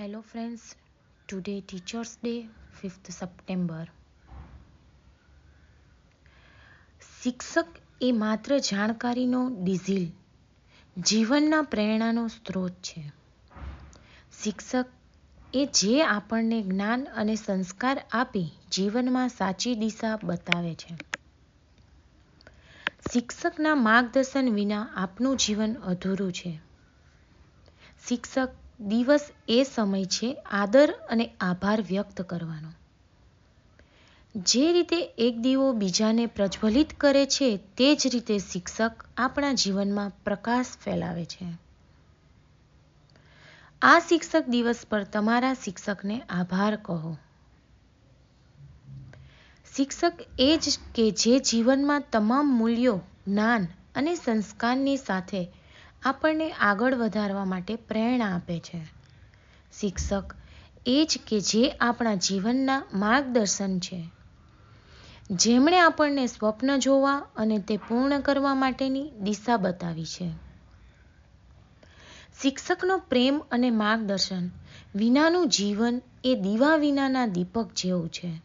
Hello friends, today Teachers Day, 5th September શિક્ષક એ માત્ર જાણકારીનો ડીઝીલ જીવનના પ્રેરણાનો સ્ત્રોત છે. શિક્ષક એ જે આપણને જ્ઞાન અને સંસ્કાર આપી જીવનમાં સાચી દિશા બતાવે છે. શિક્ષકના માર્ગદર્શન વિના આપનું જીવન અધૂરું છે. શિક્ષક દિવસ એ સમય છે આદર અને આભાર વ્યક્ત કરવાનો. જે રીતે એક દીવો બીજાને પ્રજ્વલિત કરે છે, તે જ રીતે શિક્ષક આપણા જીવનમાં પ્રકાશ ફેલાવે છે. આ શિક્ષક દિવસ પર તમારા શિક્ષકને આભાર કહો. શિક્ષક એ જ કે જે જીવનમાં તમામ મૂલ્યો, જ્ઞાન અને સંસ્કારની સાથે આપણને આગળ વધારવા માટે પ્રેરણા આપે છે. શિક્ષક એ જ કે જે આપણા જીવનના માર્ગદર્શન છે. જેમણે આપણને સ્વપ્ન જોવા અને તે પૂર્ણ કરવા માટેની દિશા બતાવી છે. શિક્ષકનો પ્રેમ અને માર્ગદર્શન વિનાનું જીવન એ દીવા વિનાના દીપક જેવું છે.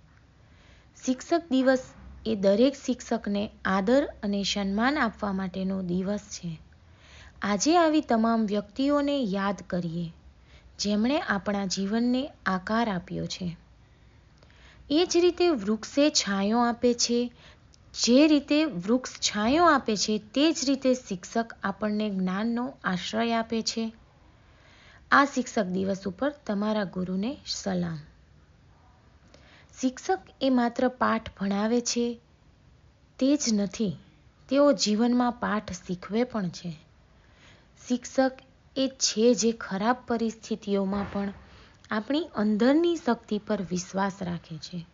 શિક્ષક દિવસ એ દરેક શિક્ષકને આદર અને સન્માન આપવા માટેનો દિવસ છે. આજે આવી તમામ વ્યક્તિઓને યાદ કરીએ, જેમણે આપણા જીવનને આકાર આપ્યો છે. એ જ રીતે વૃક્ષે છાંયો આપે છે, જે રીતે વૃક્ષ છાંયો આપે છે, તે જ રીતે શિક્ષક આપણને જ્ઞાનનો આશ્રય આપે છે. આ શિક્ષક દિવસ ઉપર તમારા ગુરુને સલામ. શિક્ષક એ માત્ર પાઠ ભણાવે છે, તે જ નથી, તેઓ જીવનમાં પાઠ શીખવે પણ છે. શિક્ષક એ છે જે ખરાબ પરિસ્થિતિઓમાં પણ આપણી અંદરની શક્તિ પર વિશ્વાસ રાખે છે.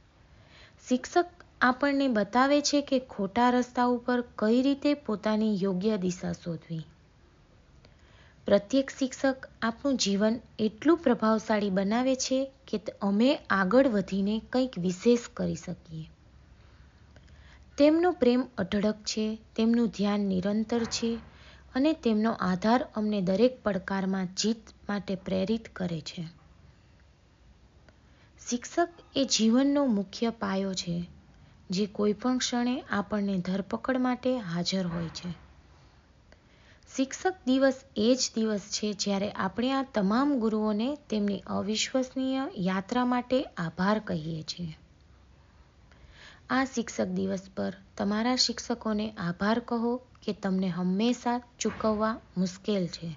શિક્ષક આપણને બતાવે છે કે ખોટા રસ્તા ઉપર કઈ રીતે પોતાની યોગ્ય દિશા શોધવી. પ્રત્યેક શિક્ષક આપણું જીવન એટલું પ્રભાવશાળી બનાવે છે કે અમે આગળ વધીને કંઈક વિશેષ કરી શકીએ. તેમનો પ્રેમ અઢળક છે, તેમનું ધ્યાન નિરંતર છે અને તેમનો આધાર અમને દરેક પડકારમાં જીત માટે પ્રેરિત કરે છે. શિક્ષક એ જીવનનો મુખ્ય પાયો છે, જે કોઈ પણ ક્ષણે આપણને ધરપકડ માટે હાજર હોય છે. શિક્ષક દિવસ એ જ દિવસ છે જ્યારે આપણે આ તમામ ગુરુઓને તેમની અવિશ્વસનીય યાત્રા માટે આભાર કહીએ છીએ. આ શિક્ષક દિવસ પર તમારા શિક્ષકોને આભાર કહો કે તમને હંમેશા ચૂકવવા મુશ્કેલ છે.